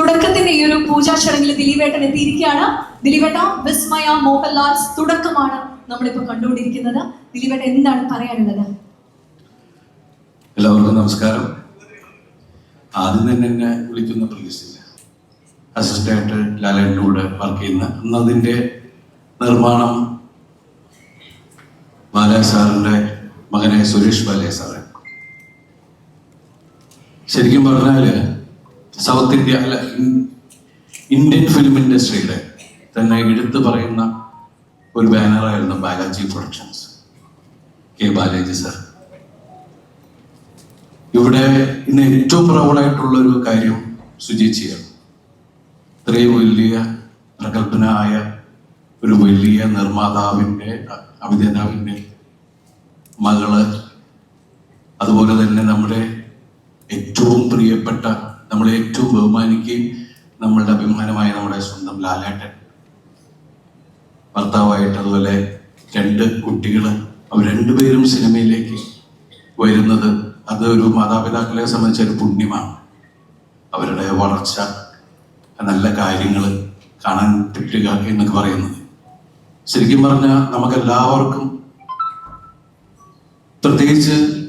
തുടക്കത്തിന്റെ ഈ ഒരു പൂജാ ചടങ്ങിൽ ദിലീപേട്ടൻ എത്തിയിരിക്കുകയാണ്. ദിലീപേട്ട വിസ്മയ മോഹൻലാൽസ് തുടക്കമാണ് നമ്മളിപ്പോ കണ്ടുകൊണ്ടിരിക്കുന്നത്. ദിലീപേട്ട എന്താണ് പറയാനുള്ളത്? എല്ലാവർക്കും നമസ്കാരം. ആദ്യം തന്നെ എന്നെ വിളിക്കുന്ന പ്രതീക്ഷയില്ല. അസിസ്റ്റന്റ് ലാലേട്ടന്റെ കൂടെ വർക്ക് ചെയ്യുന്ന അന്ന് അതിന്റെ നിർമ്മാണം ബാലയ സാറിന്റെ മകനായ സുരേഷ് ബാലയ സാറ്. ശരിക്കും പറഞ്ഞാൽ സൗത്ത് ഇന്ത്യ അല്ല ഇന്ത്യൻ ഫിലിം ഇൻഡസ്ട്രിയുടെ തന്നെ എടുത്തു പറയുന്ന ഒരു ബാനറായിരുന്നു Balaji productions K Balaji sir ഇവിടെ ഇന്ന് ഏറ്റവും പ്രൗഡായിട്ടുള്ള ഒരു കാര്യം സുചിച്ചിയാണ്. ഇത്രയും വലിയ പ്രഗത്ഭനായ ഒരു വലിയ നിർമ്മാതാവിന്റെ അഭിനേതാവിന്റെ മകൾ അതുപോലെ തന്നെ നമ്മുടെ ഏറ്റവും പ്രിയപ്പെട്ട നമ്മളെ ഏറ്റവും ബഹുമാനിക്കുകയും നമ്മളുടെ അഭിമാനമായ നമ്മുടെ സ്വന്തം ലാലേട്ടൻ. ഭർത്താവായിട്ട് അതുപോലെ രണ്ട് കുട്ടികൾ അവർ രണ്ടുപേരും സിനിമയിലേക്ക് വരുന്നത് അത് ഒരു മാതാപിതാക്കളെ സംബന്ധിച്ച ഒരു പുണ്യമാണ്. അവരുടെ വളർച്ച നല്ല കാര്യങ്ങൾ കാണാൻ പറ്റുക എന്നൊക്കെ പറയുന്നത്. ശരിക്കും പറഞ്ഞാൽ നമുക്കെല്ലാവർക്കും പ്രത്യേകിച്ച്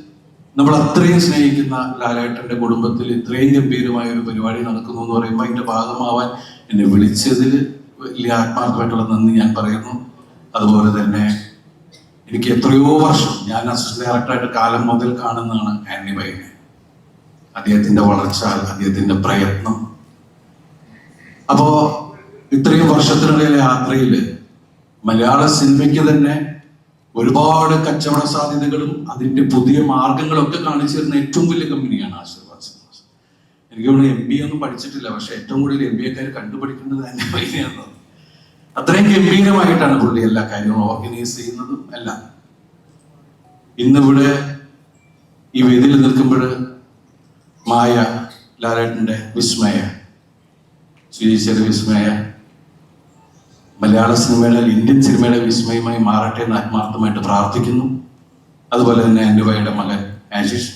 നമ്മൾ അത്രയും സ്നേഹിക്കുന്ന ലാലേട്ടന്റെ കുടുംബത്തിൽ ഇത്രയും ഗംഭീരമായ ഒരു പരിപാടി നടക്കുന്നു എന്ന് പറയുമ്പോൾ അതിന്റെ ഭാഗമാവാൻ എന്നെ വിളിച്ചതിൽ വലിയ ആത്മാർത്ഥമായിട്ടുള്ള നന്ദി ഞാൻ പറയുന്നു. അതുപോലെ തന്നെ എനിക്ക് എത്രയോ വർഷം ഞാൻ അസിസ്റ്റന്റ് ഡയറക്ടറായിട്ട് കാലം മുതൽ കാണുന്നതാണ് ആന്റി ബൈനെ. അദ്ദേഹത്തിന്റെ വളർച്ച അദ്ദേഹത്തിന്റെ പ്രയത്നം. അപ്പോ ഇത്രയും വർഷത്തിനിടയിലെ യാത്രയിൽ മലയാള സിനിമയ്ക്ക് തന്നെ ഒരുപാട് കച്ചവട സാധ്യതകളും അതിന്റെ പുതിയ മാർഗങ്ങളും ഒക്കെ കാണിച്ചു തരുന്ന ഏറ്റവും വലിയ കമ്പനിയാണ് ആശീർവാദ് സിനിമാസ്. എനിക്ക് തോന്നുന്നു എം ബി ഒന്നും പഠിച്ചിട്ടില്ല പക്ഷെ ഏറ്റവും കൂടുതൽ എം ബി എക്കാർ കണ്ടുപഠിക്കേണ്ടത് തന്നെ വൈകിയാണ് അത്രയും ഗംഭീരമായിട്ടാണ് പുള്ളി എല്ലാ കാര്യങ്ങളും ഓർഗനൈസ് ചെയ്യുന്നതും എല്ലാം. ഇന്നിവിടെ ഈ വേദിയിൽ നിൽക്കുമ്പോൾ മായ ലാലേട്ടന്റെ വിസ്മയ ശ്രീശ്വര വിസ്മയ മലയാള സിനിമയുടെ ഇന്ത്യൻ സിനിമയുടെ വിസ്മയമായി മാറട്ടെ എന്ന് ആത്മാർത്ഥമായിട്ട് പ്രാർത്ഥിക്കുന്നു. അതുപോലെ തന്നെ അനുവയുടെ മകൻ ആശിഷ്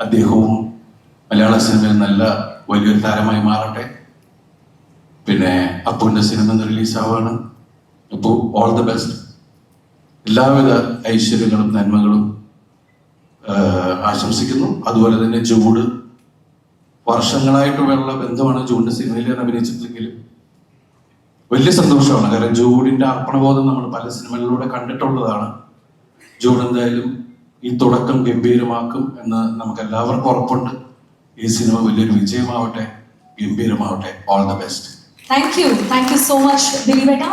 അദ്ദേഹവും മലയാള സിനിമയിൽ നല്ല വലിയൊരു താരമായി മാറട്ടെ. പിന്നെ അപ്പുവിന്റെ സിനിമ റിലീസാവാണ്. അപ്പോൾ ഓൾ ദ ബെസ്റ്റ് എല്ലാവിധ ഐശ്വര്യങ്ങളും നന്മകളും ആശംസിക്കുന്നു. അതുപോലെ തന്നെ ജൂഡ്. വർഷങ്ങളായിട്ടുള്ള ബന്ധമാണ് ജൂഡിന്റെ സിനിമയിൽ ഞാൻ അഭിനയിച്ചിട്ടില്ലെങ്കിലും വലിയ സന്തോഷമാണ്. കാരണം ജൂഡിന്റെ അർപ്പണബോധം നമ്മൾ പല സിനിമകളിലൂടെ കണ്ടിട്ടുള്ളതാണ്. ജൂഡ് എന്തായാലും ഈ തുടക്കം ഗംഭീരമാക്കും എന്ന് നമുക്ക് എല്ലാവർക്കും ഉറപ്പുണ്ട്. ഈ സിനിമ വലിയൊരു വിജയമാവട്ടെ ഗംഭീരമാവട്ടെ. All the best thank you thank you so much ദിലീപേട്ട.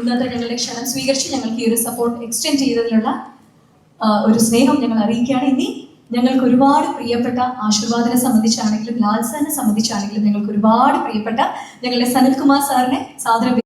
ഇന്നത്തെ ഞങ്ങളുടെ ക്ഷണം സ്വീകരിച്ച് ഞങ്ങൾക്ക് ഈ ഒരു സപ്പോർട്ട് എക്സ്റ്റെൻഡ് ചെയ്തതിനുള്ള ഒരു സ്നേഹം ഞങ്ങൾ അറിയിക്കുകയാണ്. ഇനി ഞങ്ങൾക്ക് ഒരുപാട് പ്രിയപ്പെട്ട ആശീർവാദനെ സംബന്ധിച്ചാണെങ്കിലും ലാൽസനെ സംബന്ധിച്ചാണെങ്കിലും ഞങ്ങൾക്ക് ഒരുപാട് പ്രിയപ്പെട്ട ഞങ്ങളുടെ സനൽകുമാർ സാറിനെ സാദരം